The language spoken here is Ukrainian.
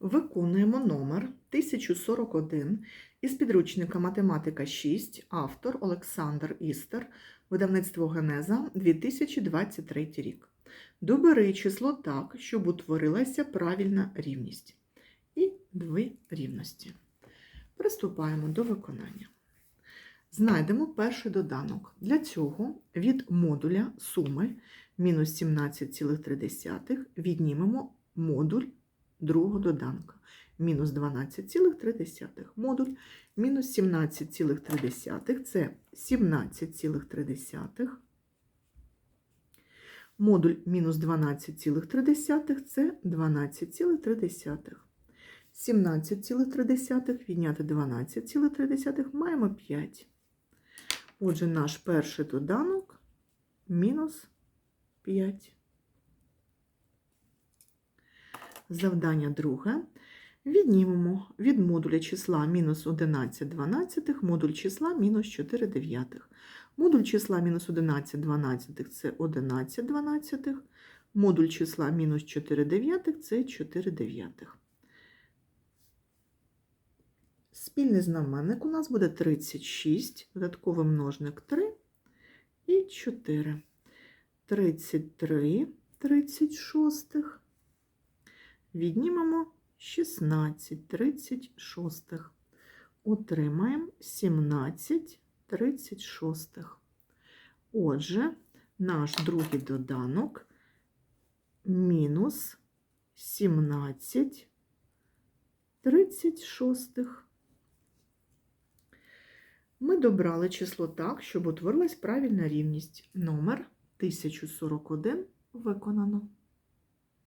Виконуємо номер 1041 із підручника Математика 6, автор Олександр Істер, видавництво Генеза 2023 рік. Добери число так, щоб утворилася правильна рівність. І дві рівності. Приступаємо до виконання. Знайдемо перший доданок. Для цього від модуля суми мінус 17,3 віднімемо модуль другого доданка. Мінус 12,3 модуль. Мінус 17,3 це 17,3. Модуль мінус 12,3 це 12,3. 17,3 відняти 12,3 маємо 5. Отже, наш перший доданок мінус 5. Завдання друге. Віднімемо від модуля числа мінус 11 12, модуль числа мінус 4 дев'ятих. Модуль числа мінус 11 12 це 11 12, модуль числа мінус 4 дев'ятих це 4 дев'ятих. Спільний знаменник у нас буде 36, додатковий множник 3 і 4. 33 36. Віднімемо 16 36. Отримаємо 17 36. Отже, наш другий доданок мінус 17 36. Ми добрали число так, щоб утворилась правильна рівність. Номер 1041 виконано.